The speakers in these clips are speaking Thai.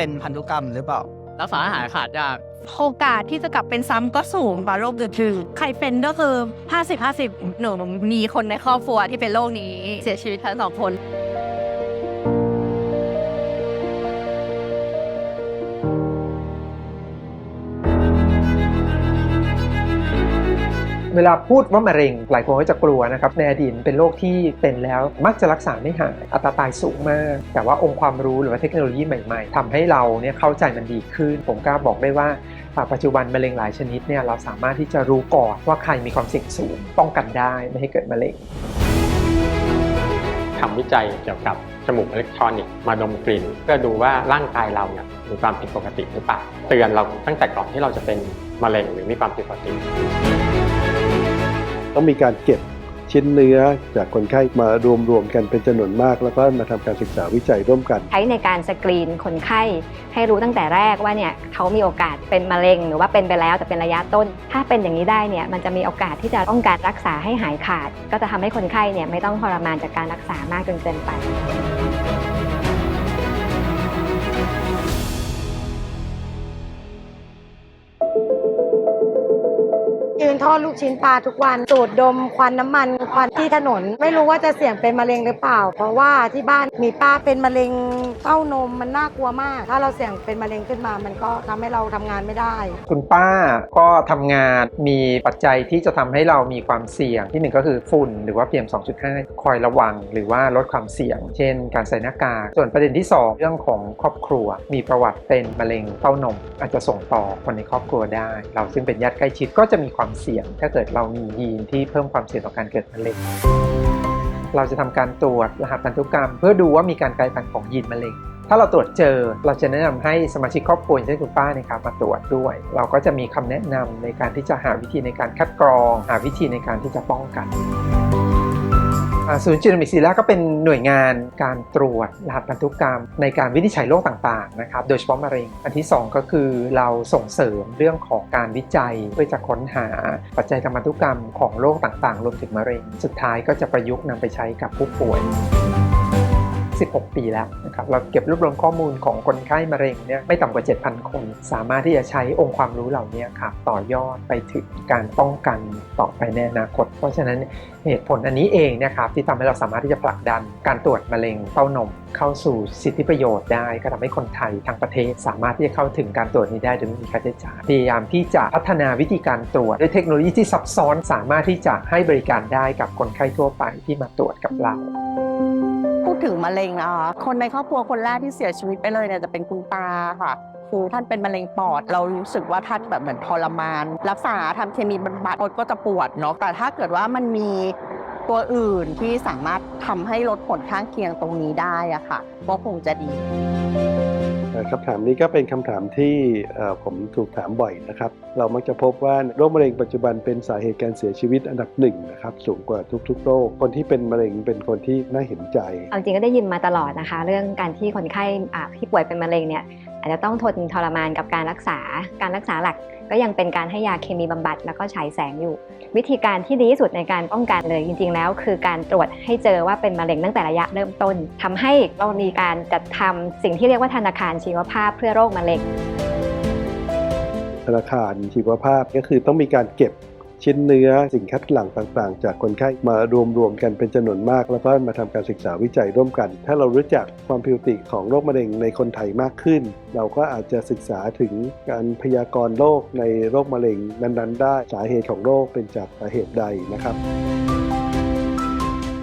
เป็นพันธุกรรมหรือเปล่า รักษาให้หายขาดยาก โอกาสที่จะกลับเป็นซ้ำก็สูงกว่าโรคอื่นๆใครเป็นก็คือ 50 50 หนูมีคนในครอบครัวที่เป็นโรคนี้ เสียชีวิตทั้งสองคน เวลาพูดว่ามะเร็ง หลายคนก็จะกลัวนะครับในอดีตเป็นโรคที่เป็นแล้วมักจะรักษาไม่หายอัตราตายสูงมาก แต่ว่าองค์ความรู้หรือว่าเทคโนโลยีใหม่ๆทำให้เราเนี่ยเข้าใจมันดีขึ้น ผมกล้าบอกได้ว่าอ่าปัจจุบันมะเร็งหลายชนิดเนี่ยเราสามารถที่จะรู้ก่อนว่าใครมีความเสี่ยงสูงป้องกันได้ไม่ให้เกิดมะเร็งทำวิจัยเกี่ยวกับจมูกอิเล็กทรอนิกส์มาดมกลิ่น เพื่อดูว่าร่างกายเราเนี่ยมีความผิดปกติหรือเปล่า เตือนเราตั้งแต่ก่อนที่เราจะเป็นมะเร็งหรือมีความผิดปกติ ต้องมีการเก็บชิ้นเนื้อจากคนไข้มารวมรวมๆกันเป็นจำนวนมาก แล้วก็มาทำการศึกษาวิจัยร่วมกัน ใช้ในการสกรีนคนไข้ให้รู้ตั้งแต่แรกว่าเนี่ยเขามีโอกาสเป็นมะเร็ง หรือว่าเป็นไปแล้วแต่เป็นระยะต้น ถ้าเป็นอย่างนี้ได้เนี่ยมันจะมีโอกาสที่จะต้องการรักษาให้หายขาด ก็จะทำให้คนไข้เนี่ยไม่ต้องทรมานจากการรักษามากจนเกินไป ทอดลูกชิ้นปลาทุกวันสูดดมควันน้ำมันควันที่ถนน ไม่รู้ว่าจะเสี่ยงเป็นมะเร็งหรือเปล่า เพราะว่าที่บ้านมีป้าเป็นมะเร็งเต้านมมันน่ากลัวมาก ถ้าเราเสี่ยงเป็นมะเร็งขึ้นมา มันก็ทำให้เราทำงานไม่ได้ คุณป้าก็ทำงานมีปัจจัยที่จะทำให้เรามีความเสี่ยงที่หนึ่งก็คือฝุ่นหรือว่า PM 2.5 คอยระวัง หรือว่าลดความเสี่ยง เช่น การใส่หน้ากากส่วนประเด็นที่ 2 เรื่องของครอบครัว มีประวัติเป็นมะเร็งเต้านม อาจจะส่งต่อคนในครอบครัวได้ เราซึ่งเป็นญาติใกล้ชิดก็จะมีความเสี่ยงถ้าเกิดเรามียีนที่เพิ่มความเสี่ยงต่อการเกิดมะเร็ง เราจะทำการตรวจรหัสพันธุกรรม เพื่อดูว่ามีการกลายพันธุ์ของยีนมะเร็ง ถ้าเราตรวจเจอเราจะแนะนำให้สมาชิกครอบครัวเช่นคุณป้านะครับมาตรวจด้วย เราก็จะมีคำแนะนำในการที่จะหาวิธีในการคัดกรอง หาวิธีในการที่จะป้องกัน ศูนย์จีโนมิกซีแรกก็เป็นหน่วยงานการตรวจรหัสพันธุกรรม ในการวินิจฉัยโรคต่างๆนะครับโดยเฉพาะมะเร็ง อันที่สองก็คือเราส่งเสริมเรื่องของการวิจัย เพื่อจะค้นหาปัจจัยทางพันธุกรรมของโรคต่างๆ รวมถึงมะเร็ง สุดท้ายก็จะประยุกต์นำไปใช้กับผู้ป่วย 16 ปีแล้วนะครับเราเก็บรวบรวมข้อมูลของคนไข้มะเร็งเนี่ยไม่ต่ำกว่า 7,000 คน สามารถที่จะใช้องค์ความรู้เหล่านี้ครับต่อยอดไปถึงการป้องกันต่อไปในอนาคต เพราะฉะนั้นเหตุผลอันนี้เองเนะครับที่ทำให้เราสามารถที่จะผลักดันการตรวจมะเร็งเต้านม เข้าสู่สิทธิประโยชน์ได้ ก็ทำให้คนไทยทั้งประเทศ สามารถที่จะเข้าถึงการตรวจนี้ได้โดยไม่มีค่าใช้จ่ายพยายามที่จะพัฒนาวิธีการตรวจด้วยเทคโนโลยีที่ซับซ้อนสามารถที่จะให้บริการได้กับคนไข้ทั่วไปที่มาตรวจกับเรา ถึงมะเร็งนะคะคนในครอบครัวคนแรกที่เสียชีวิตไปเลยเนี่ยจะเป็นคุณตาค่ะคือท่านเป็นมะเร็งปอด เรารู้สึกว่าท่านแบบเหมือนทรมาน รักษาทำเคมีบำบัดก็จะปวดเนาะแต่ถ้าเกิดว่ามันมีตัวอื่นที่สามารถทำให้ลดผลข้างเคียงตรงนี้ได้อะค่ะก็คงจะดี คำถามนี้ก็เป็นคำถามที่ผมถูกถามบ่อยนะครับ เรามักจะพบว่าโรคมะเร็งปัจจุบันเป็นสาเหตุการเสียชีวิตอันดับหนึ่งนะครับสูงกว่าทุกๆโรคคนที่เป็นมะเร็งเป็นคนที่น่าเห็นใจเอาจริงก็ได้ยินมาตลอดนะคะ เรื่องการที่คนไข้ที่ป่วยเป็นมะเร็งเนี่ย อาจจะต้องทนทรมานกับการรักษา การรักษาหลักก็ยังเป็นการให้ยาเคมีบำบัดแล้วก็ฉายแสงอยู่ วิธีการที่ดีที่สุดในการป้องกันเลยจริง ๆ แล้ว คือการตรวจให้เจอว่าเป็นมะเร็งตั้งแต่ระยะเริ่มต้นทำให้เรามีการจัดทำสิ่งที่เรียกว่าธนาคารชีวภาพเพื่อโรคมะเร็ง ธนาคารชีวภาพก็คือต้องมีการเก็บ ชิ้นเนื้อสิ่งคัดหลั่งต่างๆ จากคนไข้มารวมรวมๆกันเป็นจำนวนมาก แล้วก็มาทำการศึกษาวิจัยร่วมกัน ถ้าเรารู้จักความผิวติของโรคมะเร็งในคนไทยมากขึ้น เราก็อาจจะศึกษาถึงการพยากรณ์โรคในโรคมะเร็งนั้นๆ ได้สาเหตุของโรคเป็นจากสาเหตุใดนะครับ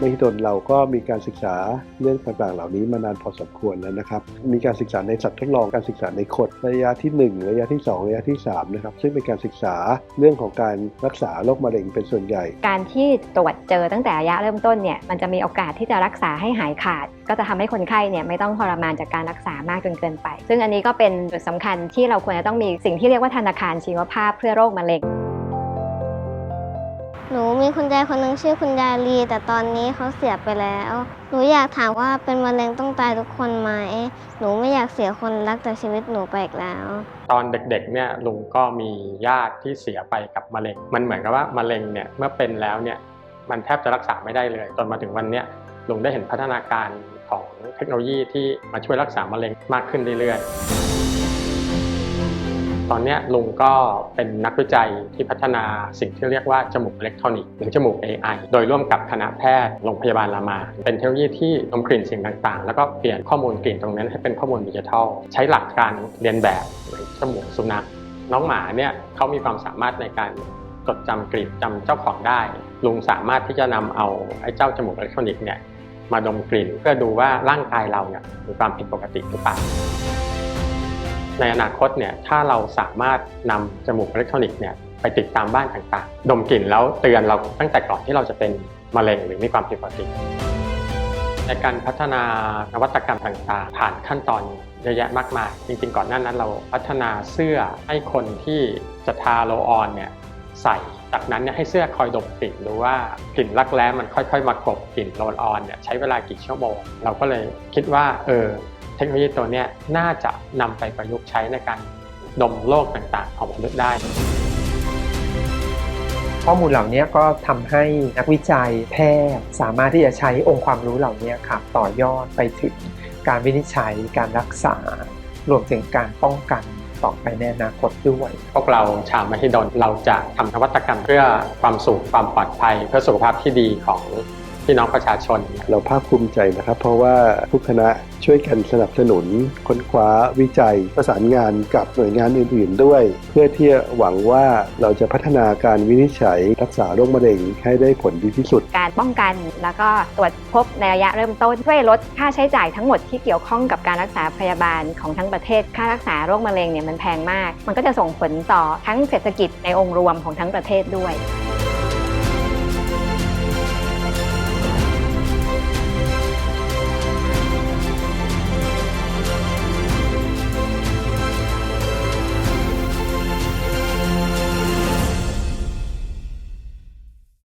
มหิดลเราก็มีการศึกษาเรื่องต่างๆ เหล่านี้มานานพอสมควรแล้วนะครับ มีการศึกษาในสัตว์ทดลองการศึกษาในคนระยะที่ 1 ระยะที่ 2 ระยะที่ 3 นะครับ ซึ่งเป็นการศึกษาเรื่องของการรักษาโรคมะเร็งเป็นส่วนใหญ่ การที่ตรวจเจอตั้งแต่ระยะเริ่มต้นเนี่ยมันจะมีโอกาสที่จะรักษาให้หายขาด ก็จะทำให้คนไข้เนี่ยไม่ต้องทรมานจากการรักษามากจนเกินไป ซึ่งอันนี้ก็เป็นจุดสำคัญที่เราควรจะต้องมีสิ่งที่เรียกว่าธนาคารชีวภาพเพื่อโรคมะเร็ง มีคุณยายคนหนึงชื่อคุณยายลี แต่ตอนนี้เขาเสียไปแล้ว หนูอยากถามว่าเป็นมะเร็งต้องตายทุกคนไหมหนูไม่อยากเสียคนรักจากชีวิตหนูไปอีกแล้ว ตอนเด็กๆเนี่ยลุงก็มีญาติที่เสียไปกับมะเร็ง มันเหมือนกับว่ามะเร็งเนี่ยเมื่อเป็นแล้วเนี่ยมันแทบจะรักษาไม่ได้เลยจนมาถึงวันเนี้ยลุงได้เห็นพัฒนาการของเทคโนโลยีที่มาช่วยรักษามะเร็งมากขึ้นเรื่อยๆ ตอนนี้ลุงก็เป็นนักวิจัยที่พัฒนาสิ่งที่เรียกว่าจมูกอิเล็กทรอนิกส์หรือจมูก AI โดยร่วมกับคณะแพทย์โรงพยาบาลรามา เป็นเทคโนโลยีที่ดมกลิ่นสิ่งต่างๆ แล้วก็เปลี่ยนข้อมูลกลิ่นตรงนั้นให้เป็นข้อมูลดิจิทัล ใช้หลักการเรียนแบบเหมือนจมูกสุนัขน้องหมาเนี่ยเขามีความสามารถในการจดจำกลิ่นจำเจ้าของได้ ลุงสามารถที่จะนำเอาไอ้เจ้าจมูกอิเล็กทรอนิกส์เนี่ยมาดมกลิ่นเพื่อดูว่าร่างกายเราเนี่ยมีความผิดปกติหรือเปล่า ในอนาคตเนี่ยถ้าเราสามารถนำจมูกอิเล็กทรอนิกส์เนี่ยไปติดตามบ้านต่างๆ ดมกลิ่นแล้วเตือนเราตั้งแต่ก่อนที่เราจะเป็นมะเร็งหรือมีความผิดปกติ ในการพัฒนานวัตกรรมต่างๆ ผ่านขั้นตอนเยอะแยะมากมายจริงๆ ก่อนหน้านั้นเราพัฒนาเสื้อให้คนที่จะทาโลออนเนี่ยใส่จากนั้นเนี่ยให้เสื้อคอยดมกลิ่นดูว่ากลิ่นรักแร้มันค่อย ๆ มากบกลิ่นโลออนเนี่ยใช้เวลากี่ชั่วโมง เราก็เลยคิดว่าเออ เทคโนโลยีตัวเนี้ยน่าจะนำไปประยุกต์ใช้ในการดมโรคต่างๆ ของมนุษย์ได้ ข้อมูลเหล่านี้ก็ทำให้นักวิจัยแพทย์สามารถที่จะใช้องค์ความรู้เหล่านี้ค่ะต่อยอดไปถึงการวินิจฉัยการรักษา รวมถึงการป้องกันต่อไปในอนาคตด้วย พวกเราชาวมหิดลเราจะทำนวัตกรรมเพื่อความสุขความปลอดภัย เพื่อสุขภาพที่ดีของ พี่น้องประชาชน เราภาคภูมิใจนะครับ เพราะว่าทุกคณะช่วยกันสนับสนุน ค้นคว้าวิจัย ประสานงานกับหน่วยงานอื่น ๆ ด้วย เพื่อที่จะหวังว่าเราจะพัฒนาการวินิจฉัย รักษาโรคมะเร็งให้ได้ผลดีที่สุด การป้องกันแล้วก็ตรวจพบในระยะเริ่มต้นช่วยลดค่าใช้จ่ายทั้งหมดที่เกี่ยวข้องกับการรักษาพยาบาลของทั้งประเทศค่ารักษาโรคมะเร็งเนี่ยมันแพงมาก มันก็จะส่งผลต่อทั้งเศรษฐกิจในองค์รวมของทั้งประเทศด้วย